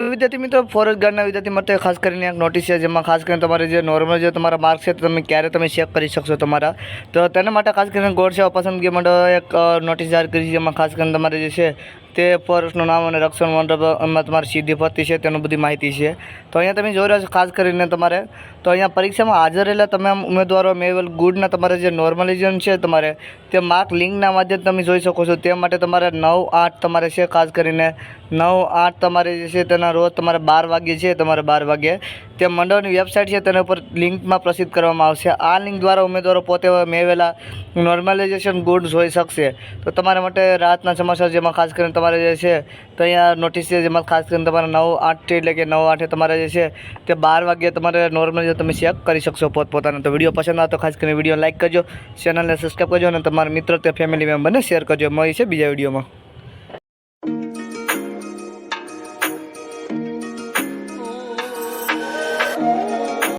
વિદ્યાર્થી મિત્રો ફોરેસ્ટ ગાર્ડના વિદ્યાર્થી માટે ખાસ કરીને એક નોટિસ છે, જેમાં ખાસ કરીને તમારે જે નોર્મલ જે તમારા માર્ક્સ છે તમે ક્યારે તમે ચેક કરી શકશો તમારા. તો તેના માટે ખાસ કરીને ગોળ સેવા પસંદગી માટે એક નોટિસ જાહેર કરી છે, જેમાં ખાસ કરીને તમારે જે છે, તે ફોરેસ્ટનું નામ અને રક્ષણ મંડળ એમાં તમારી સીધી ભરતી છે, તેનું બધી માહિતી છે. તો અહીંયા તમે જોઈ રહ્યા છો, ખાસ કરીને તમારે, તો અહીંયા પરીક્ષામાં હાજર રહેલા તમામ ઉમેદવારો, મેવલ ગુડના તમારે જે નોર્મલિઝમ છે, તમારે તે માર્ક લિંકના માધ્યમ તમે જોઈ શકો છો. તે માટે તમારે નવ આઠ તમારે છે, ખાસ કરીને નવ આઠ તમારે જે છે, તેના રોજ તમારે બાર વાગ્યે છે, તમારે બાર વાગ્યે. તે મંડળની વેબસાઇટ છે, તેના ઉપર લિંકમાં પ્રસિદ્ધ કરવામાં આવશે. આ લિંક દ્વારા ઉમેદવારો પોતે મેળવેલા નોર્મલાઇઝેશન ગુડ જોઈ શકશે. તો તમારા માટે રાહતના સમાચાર જેમાં ખાસ કરીને તમારે જે છે, તો અહીંયા નોટિસ છે, જેમાં ખાસ કરીને તમારે નવ આઠથી એટલે કે નવ આઠે તમારે જે છે, તે બાર વાગ્યે તમારે નોર્મલ તમે ચેક કરી શકશો પોતપોતાનો. તો વીડિયો પસંદ આવે તો ખાસ કરીને વીડિયો લાઇક કરજો ચેનલને સબસ્ક્રાઈબ કરજો અને તમારા મિત્રો તે ફેમિલી મેમ્બરને શેર કરજો. મળી છે બીજા વિડીયોમાં.